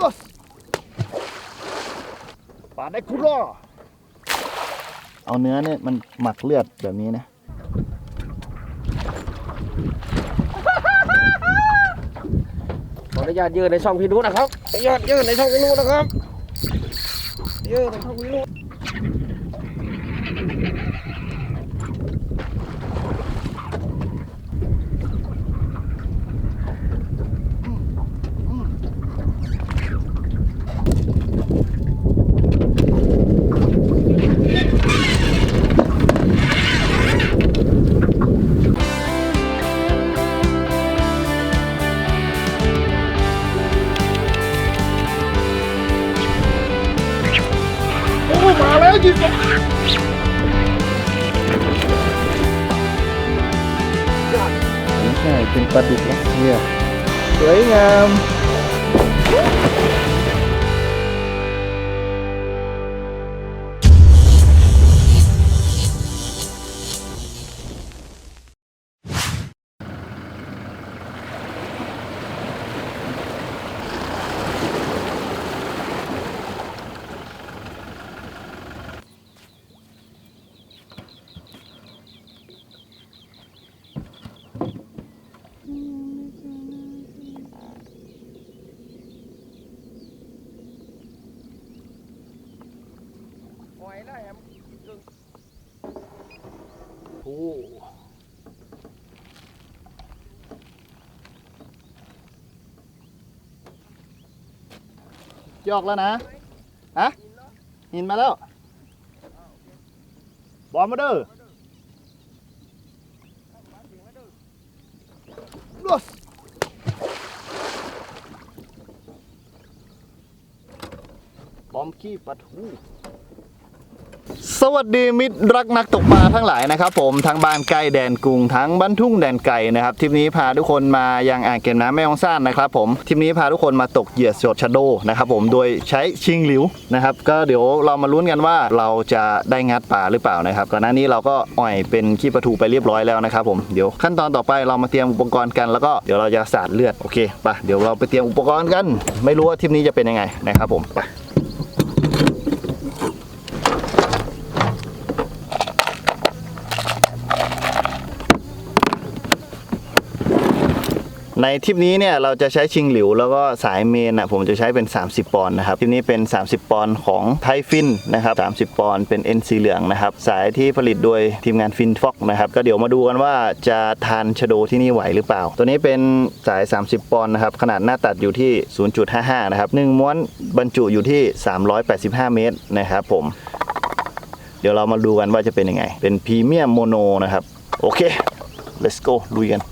Los! ปาได้คุร่อเอาเนื้อเนี่ยมันหมักเลือดแบบนี้นะ ขออนุญาตยืนในช่องพี่นุนะครับขออนุญาตยืนในช่องพี่นุนะครับยืนในช่องพี่นุ ปล่อยได้ครับโอ้ยอกแล้วนะฮะหินมาแล้ว บอลมาเด้อ Los! บอมขี้ปลาทู สวัสดีมิตรรักนักตกปลาทั้งหลายนะครับผมทั้งบ้านใกล้แดนกรุงทั้งบ้านทุ่งแดนไก่นะครับทริปนี้พาทุกคนมายังอ่างเก็บน้ำแม่ฮ่องซ่านนะครับผมทริปนี้พาทุกคนมาตกเหยื่อสดชะโดนะครับผมโดยใช้ชิงหลิวนะครับก็เดี๋ยวเรามาลุ้นกันว่าเราจะได้งัดปลาหรือเปล่านะครับก่อนหน้านี้เราก็อ่อยเป็นขี้ปลาทูไปเรียบร้อยแล้วนะครับผมเดี๋ยวขั้นตอนต่อไปเรามาเตรียมอุปกรณ์กันแล้วก็เดี๋ยวเราจะสาดเลือดโอเคไปเดี๋ยวเราไปเตรียมอุปกรณ์กัน ไม่รู้ว่าทริปนี้จะเป็นยังไงนะครับผมไป ในทริปนี้เนี่ยเราจะใช้ชิงหลิวแล้วก็สายเมนอะผมจะใช้เป็น 30 ปอนด์นะครับทริปนี้เป็น 30 ปอนด์ของไทฟินนะครับ30 ปอนด์เป็น NC เหลืองนะครับสายที่ผลิตโดยทีมงานฟินฟอกนะครับก็เดี๋ยวมาดูกันว่าจะทานชโดที่นี่ไหวหรือเปล่า ตัวนี้เป็นสาย 30 ปอนด์นะครับขนาดหน้าตัดอยู่ที่ 0.55 นะครับหนึ่งม้วนบรรจุอยู่ที่ 385 เมตรนะครับผมเดี๋ยวเรามาดูกันว่าจะเป็นยังไง เป็นพรีเมียมโมโนนะครับโอเค let's go ลุยกัน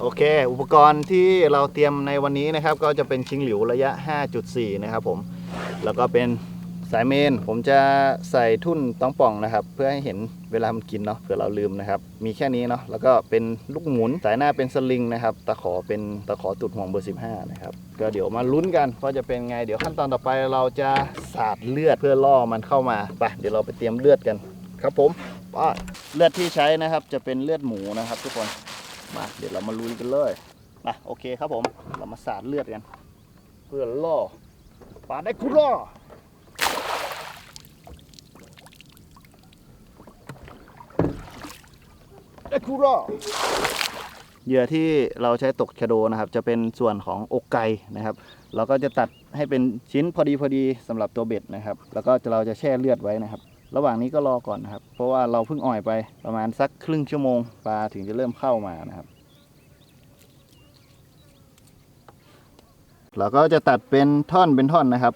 โอเค อุปกรณ์ที่เราเตรียมในวันนี้นะครับ ก็จะเป็นชิงหลิวระยะ 5.4 นะครับผม แล้วก็เป็นสายเมน ผมจะใส่ทุ่นต้องป่องนะครับ เพื่อให้เห็นเวลามันกินเนาะเผื่อเราลืมนะครับ มีแค่นี้เนาะแล้วก็เป็นลูกหมุน สายหน้าเป็นสลิงนะครับ ตะขอเป็นตะขอตุดห่วงเบอร์ 15 นะครับ ก็เดี๋ยวมาลุ้นกันว่าจะเป็นไง เดี๋ยวขั้นตอนต่อไปเราจะสาดเลือดเพื่อล่อมันเข้ามาไปเดี๋ยวเราไปเตรียมเลือดกันครับผมเลือดที่ใช้นะครับจะเป็นเลือดหมูนะครับ ทุกคน มาเดี๋ยวเรามาลุยกันเลยมาโอเคครับผมเรามาสาดเลือดกัน เพื่อล่อปลาได้คุร่อได้คุร่อเหยื่อที่เราใช้ตกชะโดนะครับ จะเป็นส่วนของอกไก่นะครับ เราก็จะตัดให้เป็นชิ้นพอดีพอดีสำหรับตัวเบ็ดนะครับ แล้วก็เราจะแช่เลือดไว้นะครับ ระหว่างนี้ก็รอก่อนนะครับ เพราะว่าเราเพิ่งอ่อยไปประมาณสักครึ่งชั่วโมงปลาถึงจะเริ่มเข้ามานะครับ เราก็จะตัดเป็นท่อนเป็นท่อนนะครับ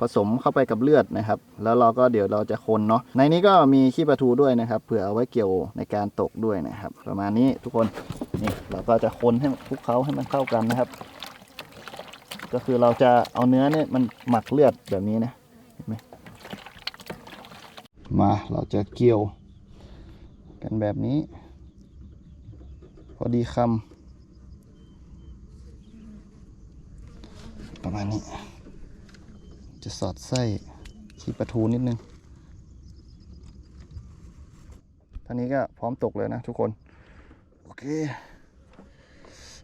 ผสมเข้าไปกับเลือดนะครับ แล้วเราก็เดี๋ยวเราจะคนเนาะในนี้ก็มีขี้ปลาทูด้วยนะครับเผื่อเอาไว้เกี่ยวในการตกด้วยนะครับ ประมาณนี้ทุกคนนี่เราก็จะคนให้คลุกเคล้าให้มันเข้ากันนะครับ ก็คือเราจะเอาเนื้อเนี่ยมันหมักเลือดแบบนี้นะ มาเราจะเกี่ยว กันแบบนี้ พอดีคำประมาณนี้ จะสอดไส้ขี้ปลาทูนิดนึงท่านี้ก็พร้อมตกเลยนะทุกคน โอเค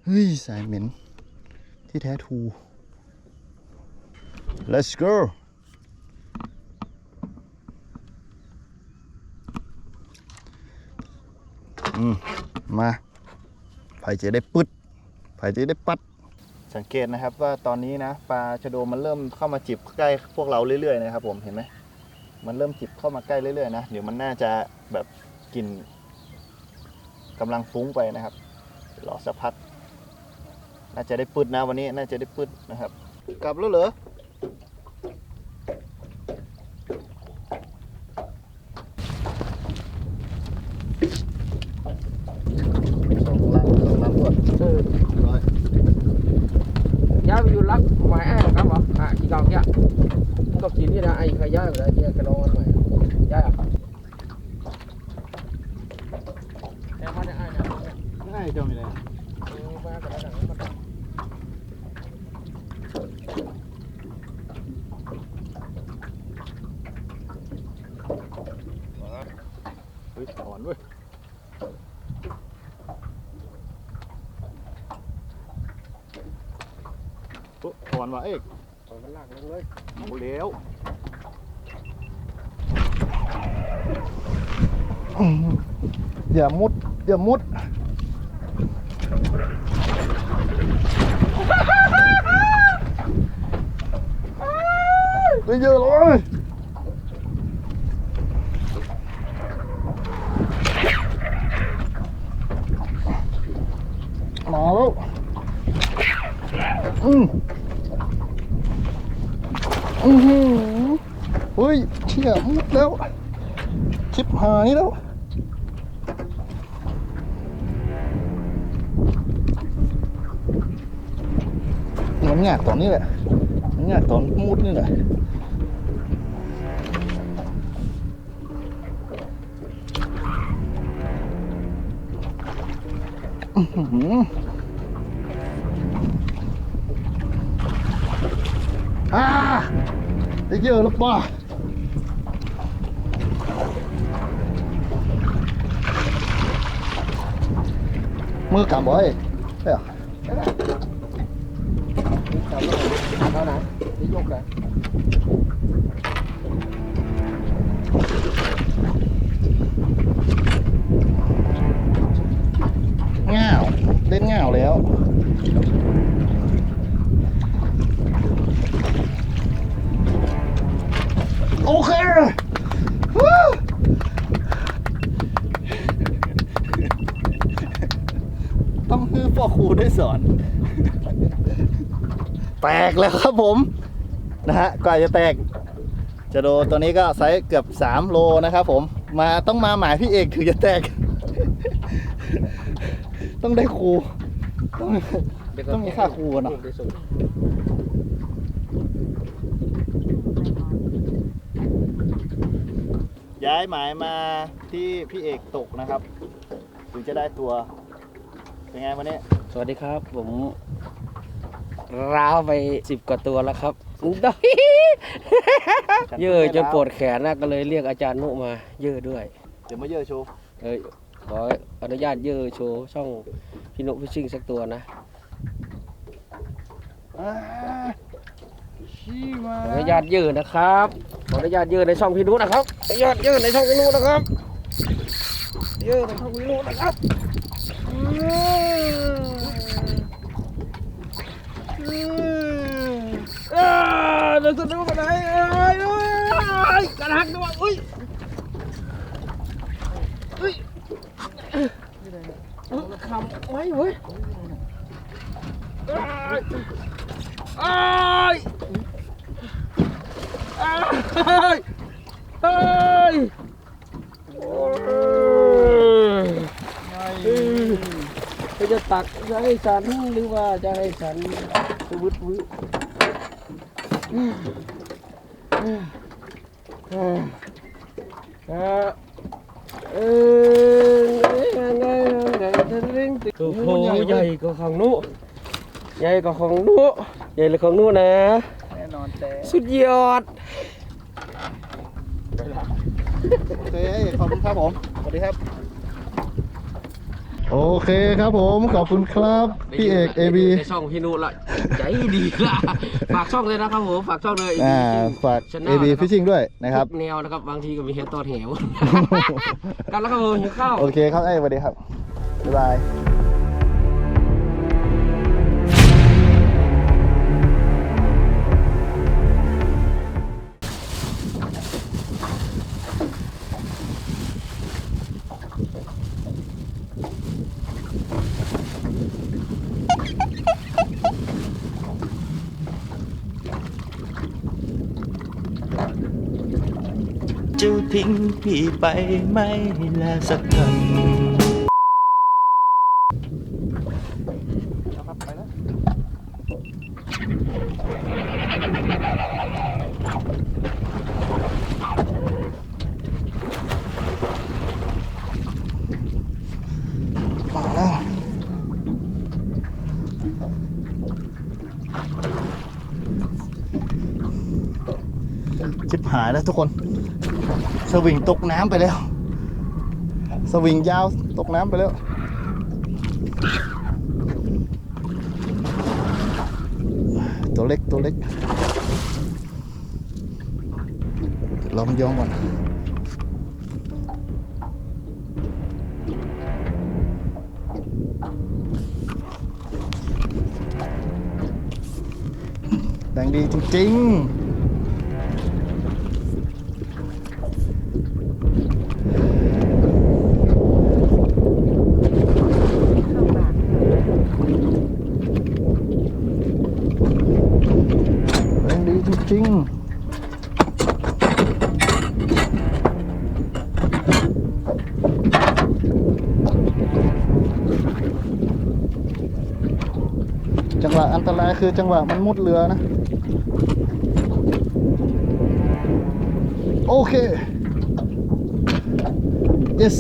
เฮ้ย สายเหม็น ที่แท้ทู let's go อืมมาไผ่จะได้ปึ๊ดไผ่จะได้ปัด สังเกตนะครับว่าตอนนี้นะปลาชะโดมันเริ่มเข้ามาจิบใกล้พวกเราเรื่อยๆนะครับ ผมเห็นไหมมันเริ่มจิบเข้ามาใกล้เรื่อยๆนะเดี๋ยวมันน่าจะแบบกลิ่นกำลังฟุ้งไปนะครับรอสักพักน่าจะได้ปึ๊ดนะวันนี้น่าจะได้ปึ๊ดนะครับ กลับแล้วเหรอสองลังสองลังก่อน เออ ร้อย ย้ายไปอยู่รักหมายอ้ายครับเหรออะกี่กองเนี่ยมันก็กินนี่นะไอ้ใครย้ายไปเลยเนี่ยกระดองกันใหม่ย้ายอะแต่มาเนี่ยอ้ายเนี่ย ง่ายจังเลยเออมาแต่ละหนังมันเฮ้ยถอนเว้ยโอ้ถอนว่ะเอกเอามันลากลงเลยเอาแล้วอืมอย่ามุดอย่ามุด ได้เยอะเลยมาแล้วอืมอือหือเฮ้ยเชี่ยมุดแล้วชิบหายแล้ว มันยากตอนนี้แหละมันยากตอนมุดนี่แหละอื้อหืออ่าได้เยอะแล้วป่ะมือกำบ่อยเอ้ย เท่านั้นนี่ยกเลยง่าวเล่นง่าวแล้วโอเควู้ต้องให้พ่อครูได้สอน แตกแล้วครับผมนะฮะกว่าจะแตก จะโดตัวนี้ก็ไซส์เกือบ 3 โลนะครับผมมาต้องมาหมายพี่เอกถึงจะแตก ต้องได้ครูต้องต้องมีค่าครูเนาะย้ายหมายมาที่พี่เอกตกนะครับ ถึงจะได้ตัว เป็นไงวันนี้ สวัสดีครับ ผม ร้าวไปสิบกว่าตัวแล้วครับดอยเยอะจนปวดแขนนะก็เลยเรียกอาจารย์นุมาเยอะด้วย เดี๋ยวมาเยอะโชว์เอ้ยขออนุญาตเยอะโชว์ช่องพี่นุพิชชิ่งสักตัวนะอ่าชี้มาขออนุญาตเยอะนะครับขออนุญาตเยอะในช่องพี่นุนะครับขออนุญาตเยอะในช่องพี่นุนะครับเยอะในช่องพี่นุนะครับอืม อ่าเดี๋ยวจะดูกันไหนเอ้ยเอ้ยกระหักด้วยอุ้ยอุ้ยเอ้ยคำไว้เว้ยเอ้ยเอ้ยเอ้ยเอ้ยโอ้ยเอ้ย จะตักจะให้ฉันหรือว่าจะให้ฉันวึดวึดอืมอืมอืมเออเออยังไงยังไงจะเร่งติดโอ้โหใหญ่กว่าของนุใหญ่กว่าของนุใหญ่เลยของนุนะแน่นอนแต่สุดยอดโอเคขอบคุณครับผมสวัสดีครับ โอเคครับผมขอบคุณครับพี่เอกเอบีในช่องพี่นุละใจดีละฝากช่องเลยนะครับผมฝากช่องเลยอ่าฝาก Channel AB นะครับ Fishing ด้วยนะครับทุกแนวนะครับบางทีก็มีเฮดตอนเหวกันแล้วครับผมหิวข้าวโอเคครับเอ้ยสวัสดีครับบ๊ายบาย ทิ้งพี่ไปไม่ลาสักคำมาแล้วชิบหายแล้วทุกคน สวิงตกน้ำไปแล้ว สวิงยาวตกน้ำไปแล้วตัวเล็กตัวเล็กลองย้องก่อนแดงดีจริงๆแดงดีจริงๆ จังหวะอัน ตรายคือจังหวะมันมุดเรือนะ โอเค yes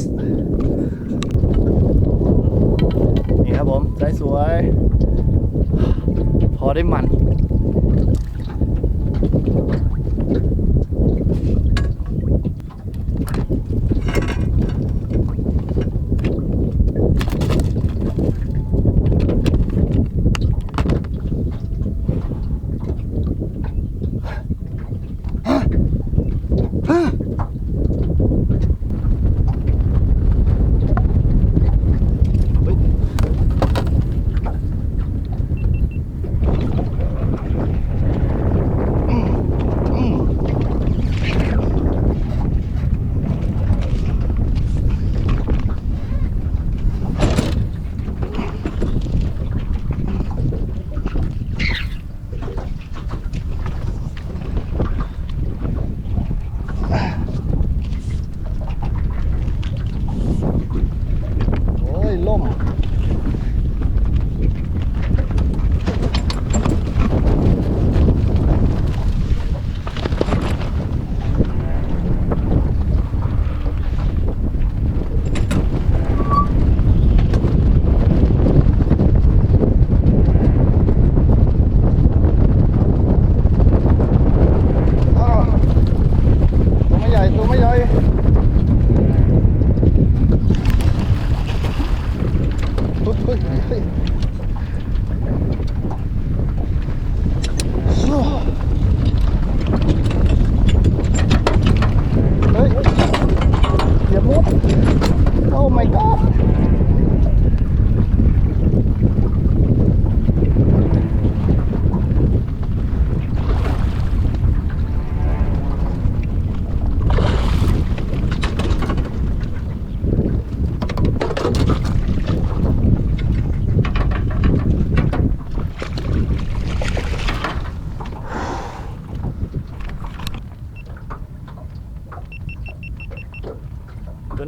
นี่ครับผมสายสวยพอได้มัน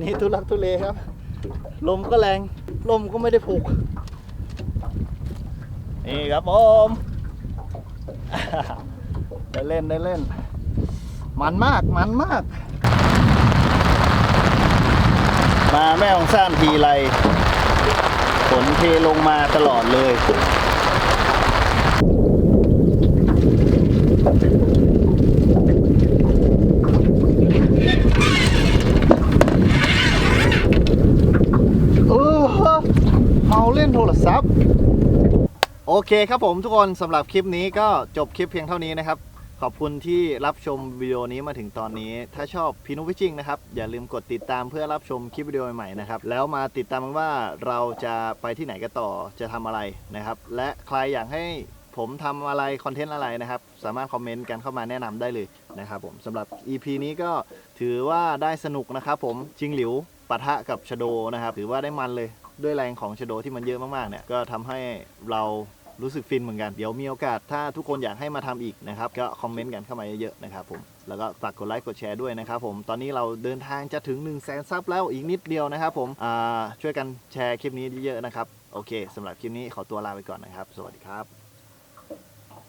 วนี้ทุลักทุเลครับ ลมก็แรง ลมก็ไม่ได้ผูก นี่ครับผมได้เล่นได้เล่น มันมากมันมาก มาแม่ของซ่านทีไรฝนเทลงมาตลอดเลย โอ้โห โอเคครับผมทุกคนสำหรับคลิปนี้ก็จบคลิปเพียงเท่านี้นะครับ ขอบคุณที่รับชมวิดีโอนี้มาถึงตอนนี้ ถ้าชอบพีนุฟิชชิงนะครับ อย่าลืมกดติดตามเพื่อรับชมคลิปวิดีโอใหม่ๆนะครับ แล้วมาติดตามกันว่าเราจะไปที่ไหนกันต่อจะทำอะไรนะครับ และใครอยากให้ผมทำอะไร คอนเทนต์อะไรนะครับ สามารถคอมเมนต์กันเข้ามาแนะนำได้เลยนะครับผมสำหรับ EP นี้ก็ถือว่าได้สนุกนะครับผมจิงหลิวปะทะกับชโดนะครับ ถือว่าได้มันเลยด้วยแรงของชโดที่มันเยอะมากๆเนี่ยก็ทำให้เรา รู้สึกฟินเหมือนกัน เดี๋ยวมีโอกาสถ้าทุกคนอยากให้มาทำอีกนะครับ ก็คอมเมนต์กันเข้ามาเยอะๆนะครับผม แล้วก็ฝากกดไลค์กดแชร์ด้วยนะครับผม ตอนนี้เราเดินทางจะถึง1นึ่งแสนซับแล้วอีกนิดเดียวนะครับผมช่วยกันแชร์คลิปนี้เยอะๆนะครับ โอเคสำหรับคลิปนี้ขอตัวลาไปก่อนนะครับ สวัสดีครับ